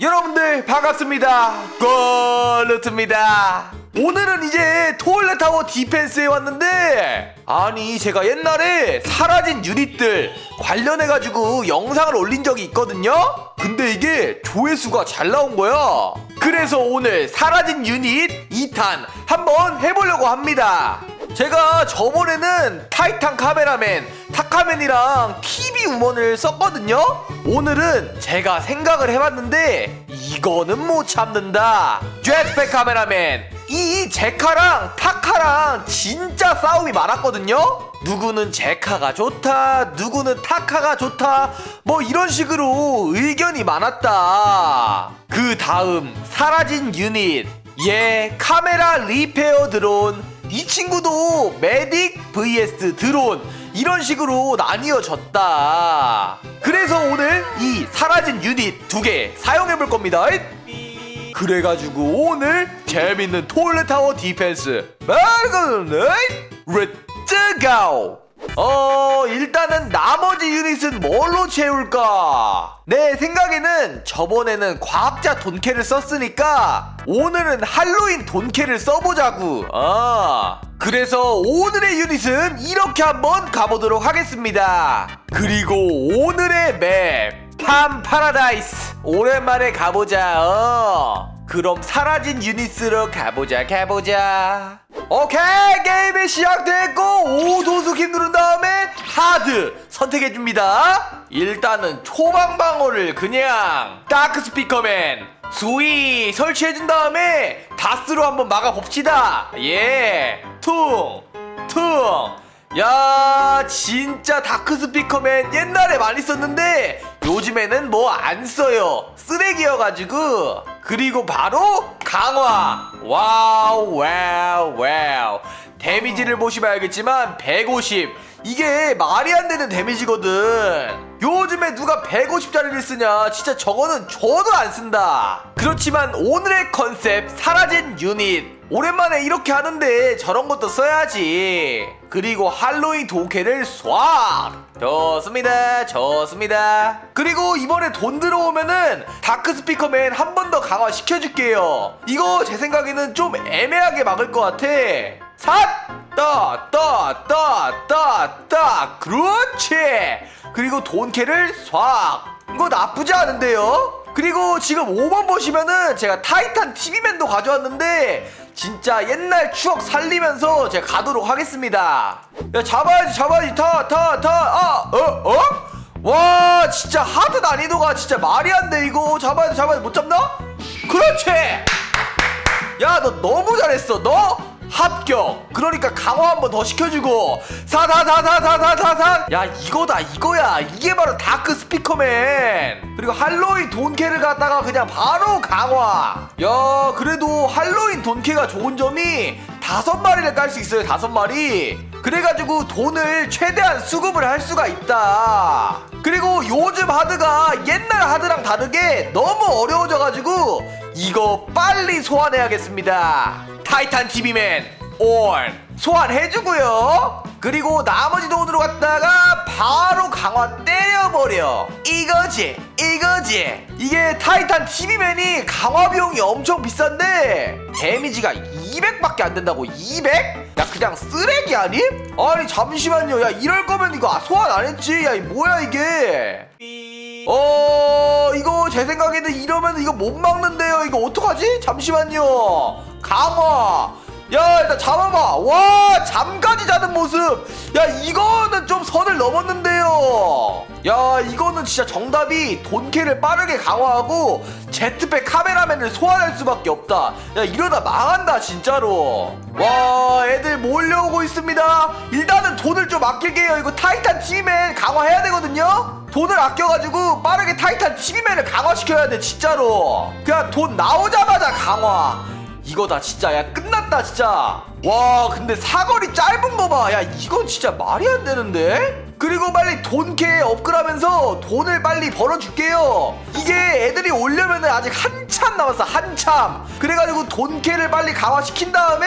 여러분들 반갑습니다. 골루트입니다. 오늘은 이제 토일렛 타워 디펜스에 왔는데 아니 제가 옛날에 사라진 유닛들 관련해가지고 영상을 올린 적이 있거든요? 근데 이게 조회수가 잘 나온 거야. 그래서 오늘 사라진 유닛 2탄 한번 해보려고 합니다 제가 저번에는 타이탄 카메라맨, 타카맨이랑 TV 우먼을 썼거든요? 오늘은 제가 생각을 해봤는데 이거는 못 참는다. jetpack 카메라맨. 이 제카랑 타카랑 진짜 싸움이 많았거든요? 누구는 제카가 좋다, 누구는 타카가 좋다, 뭐 이런 식으로 의견이 많았다. 그 다음 사라진 유닛. 예, 카메라 리페어 드론. 이 친구도 메딕 vs 드론 이런 식으로 나뉘어졌다. 그래서 오늘 이 사라진 유닛 두 개 사용해 볼 겁니다. 그래가지고 오늘 재밌는 토일렛 타워 디펜스 말고는 레츠 고! 어 일단은 나머지 유닛은 뭘로 채울까? 내 생각에는 저번에는 과학자 돈캐를 썼으니까 오늘은 할로윈 돈캐를 써보자구. 아 그래서 오늘의 유닛은 이렇게 한번 가보도록 하겠습니다. 그리고 오늘의 맵 팜 파라다이스. 오랜만에 가보자 어. 그럼 사라진 유닛으로 가보자 가보자. 오케이 게임이 시작됐고 오도수키 누른 다음에 하드 선택해줍니다. 일단은 초방방어를 그냥 다크 스피커맨 수위 설치해준 다음에 다스로 한번 막아봅시다. 예. 퉁! 퉁! 야 진짜 다크 스피커맨 옛날에 많이 썼는데 요즘에는 뭐 안 써요. 쓰레기여가지고. 그리고 바로 강화. 와우 와우 와우 데미지를 보시면 알겠지만 150 이게 말이 안 되는 데미지거든. 요즘에 누가 150짜리를 쓰냐? 진짜 저거는 저도 안 쓴다. 그렇지만 오늘의 컨셉 사라진 유닛. 오랜만에 이렇게 하는데 저런 것도 써야지. 그리고 할로윈 동캐를 쏴. 좋습니다 좋습니다. 그리고 이번에 돈 들어오면은 다크 스피커맨 한 번 더 강화 시켜줄게요. 이거 제 생각에는 좀 애매하게 막을 것 같아 삿따따따따따 그렇지. 그리고 돈캐를 쏴. 이거 나쁘지 않은데요? 그리고 지금 5번 보시면은 제가 타이탄 TV맨도 가져왔는데 진짜 옛날 추억 살리면서 제가 가도록 하겠습니다. 야 잡아야지 잡아야지. 타 타 타. 아 어? 어? 와 진짜 하드 난이도가 진짜 말이 안 돼 이거. 잡아야 돼 잡아야 돼못 잡나? 그렇지! 야 너 너무 잘했어. 너 합격. 그러니까 강화 한 번 더 시켜주고 사사사사사사사. 야 이거다 이거야. 이게 바로 다크 스피커맨. 그리고 할로윈 돈케를 갖다가 그냥 바로 강화. 야 그래도 할로윈 돈케가 좋은 점이 다섯 마리를 깔 수 있어요. 다섯 마리. 그래가지고 돈을 최대한 수급을 할 수가 있다. 그리고 요즘 하드가 옛날 하드랑 다르게 너무 어려워져가지고 이거 빨리 소환해야겠습니다. 타이탄 TV맨 온 소환해주고요. 그리고 나머지 돈으로 갔다가 바로 강화 때려버려. 이거지 이거지. 이게 타이탄 TV맨이 강화 비용이 엄청 비싼데 데미지가 200밖에 안 된다고 200? 야 그냥 쓰레기 아님? 아니 잠시만요. 야 이럴 거면 이거 소환 안 했지? 야이 뭐야 이게? 어 이거 제 생각에는 이러면 이거 못 막는데요. 이거 어떡하지? 잠시만요 강화 야 일단 잡아봐. 와 잠까지 자는 모습. 야 이거는 좀 선을 넘었는데요. 야 이거는 진짜 정답이 돈캐를 빠르게 강화하고 제트백 카메라맨을 소환할 수밖에 없다. 야 이러다 망한다 진짜로. 와 애들 몰려오고 있습니다. 일단은 돈을 좀 아낄게요. 이거 타이탄 팀맨 강화해야 되거든요. 돈을 아껴가지고 빠르게 타이탄 TV맨을 강화시켜야 돼 진짜로. 그냥 돈 나오자마자 강화 이거다 진짜. 야 끝났다 진짜. 와 근데 사거리 짧은 거봐야 이건 진짜 말이 안 되는데? 그리고 빨리 돈캐 업글하면서 돈을 빨리 벌어줄게요. 이게 애들이 오려면 아직 한참 남았어 한참. 그래가지고 돈캐를 빨리 강화시킨 다음에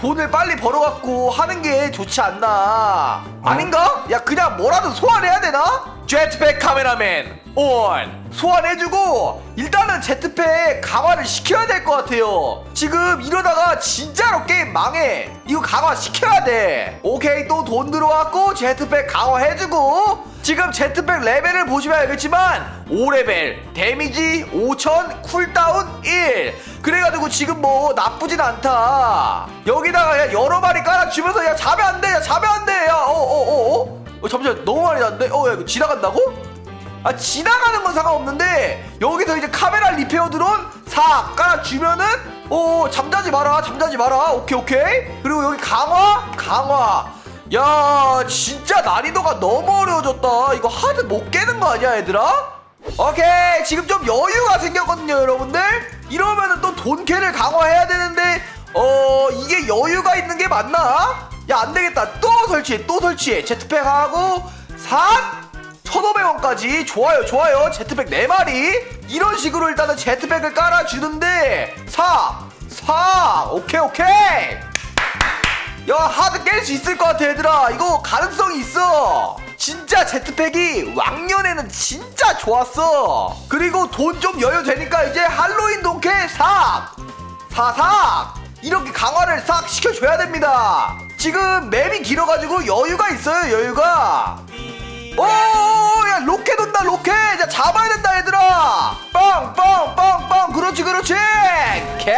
돈을 빨리 벌어갖고 하는 게 좋지 않나. 아닌가? 야 그냥 뭐라도 소환해야 되나? 제트팩 카메라맨 온 소환해주고 일단은 제트팩 강화를 시켜야 될 것 같아요. 지금 이러다가 진짜로 게임 망해. 이거 강화 시켜야 돼. 오케이 또 돈 들어왔고 제트팩 강화해주고 지금 제트팩 레벨을 보시면 알겠지만 5레벨 데미지 5000 쿨다운 1 그래가지고 지금 뭐 나쁘진 않다. 여기다가 야 여러 마리 깔아주면서 야 자면 안돼 야 자면 안돼 야 어어어어 어, 어, 잠시만 너무 많이 났는데? 어 야 이거 지나간다고? 아 지나가는 건 상관없는데 여기서 이제 카메라 리페어 드론 싹 깔아주면은 어 잠자지 마라 잠자지 마라. 오케이 오케이. 그리고 여기 강화? 강화. 야 진짜 난이도가 너무 어려워졌다. 이거 하드 못 깨는 거 아니야 얘들아? 오케이 지금 좀 여유가 생겼거든요 여러분들. 이러면은 또 돈캐를 강화해야 되는데 어 이게 여유가 있는 게 맞나? 야 안되겠다. 또 설치해 또 설치해 제트팩 하고 산 1500원까지. 좋아요 좋아요. 제트팩 4마리. 이런 식으로 일단은 제트팩을 깔아주는데. 4 4 오케이 오케이. 야 하드 깰 수 있을 것 같아 얘들아. 이거 가능성이 있어. 진짜 제트팩이 왕년에는 진짜 좋았어. 그리고 돈 좀 여유 되니까 이제 할로윈 동캐 싹 사삭 이렇게 강화를 싹 시켜줘야 됩니다 지금 맵이 길어가지고 여유가 있어요 여유가. 오야 로켓 온다 로켓. 야 잡아야 된다 얘들아. 빵빵빵빵. 그렇지 그렇지. 캣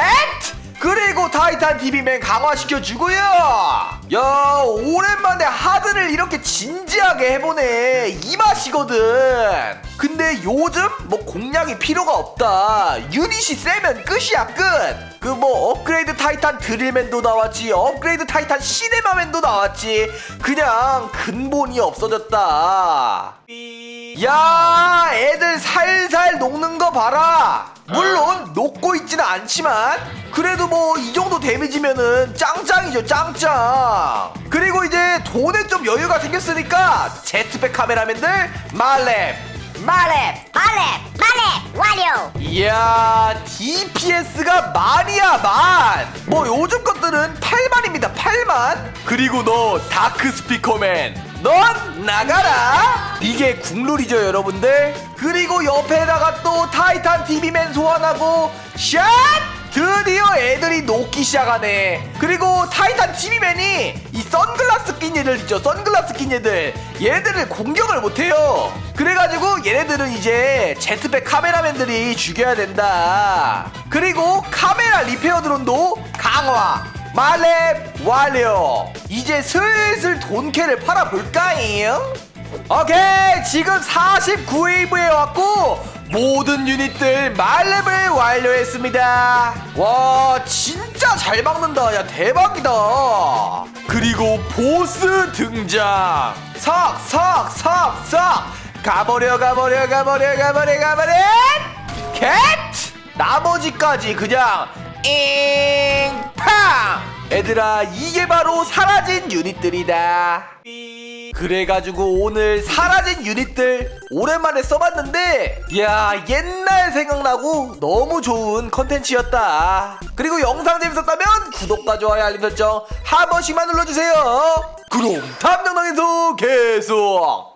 그리고 타이탄 TV맨 강화시켜주고요. 야 오랜만에 하드를 이렇게 진지하게 해보네. 이 맛이거든. 근데 요즘 뭐 공략이 필요가 없다. 유닛이 세면 끝이야 끝. 그 뭐 업그레이드 타이탄 드릴맨도 나왔지 업그레이드 타이탄 시네마맨도 나왔지. 그냥 근본이 없어졌다. 야 애들 살살 녹는 거 봐라 물론 녹고 있지는 않지만 그래도 뭐 이 정도 데미지면은 짱짱이죠 짱짱. 그리고 이제 돈에 좀 여유가 생겼으니까 제트백 카메라맨들 말렙 말렙 말렙 말렙 완료 이야 DPS가 만이야 만뭐 요즘 것들은 8만입니다 8만. 그리고 너 다크 스피커맨 넌 나가라. 이게 국룰이죠 여러분들. 그리고 옆에다가 또 타이탄 TV맨 소환하고 샷 드디어 애들이 녹기 시작하네. 그리고 타이탄 TV맨이 이 선글라스 낀 얘들 있죠? 선글라스 낀 얘들. 얘들을 공격을 못해요. 그래가지고 얘네들은 이제 제트백 카메라맨들이 죽여야 된다. 그리고 카메라 리페어 드론도 강화. 말렙 완료. 이제 슬슬 돈캐를 팔아볼까요? 오케이. 지금 49회부에 왔고 모든 유닛들 말렙을 완료했습니다. 와 진짜 잘 막는다. 야 대박이다. 그리고 보스 등장. 삭삭삭삭. 가버려 가버려 가버려 가버려 가버려. 캣! 나머지까지 그냥 잉팡 얘들아 이게 바로 사라진 유닛들이다. 그래가지고 오늘 사라진 유닛들 오랜만에 써봤는데 야 옛날 생각나고 너무 좋은 컨텐츠였다. 그리고 영상 재밌었다면 구독과 좋아요 알림 설정 한 번씩만 눌러주세요. 그럼 다음 영상에서 계속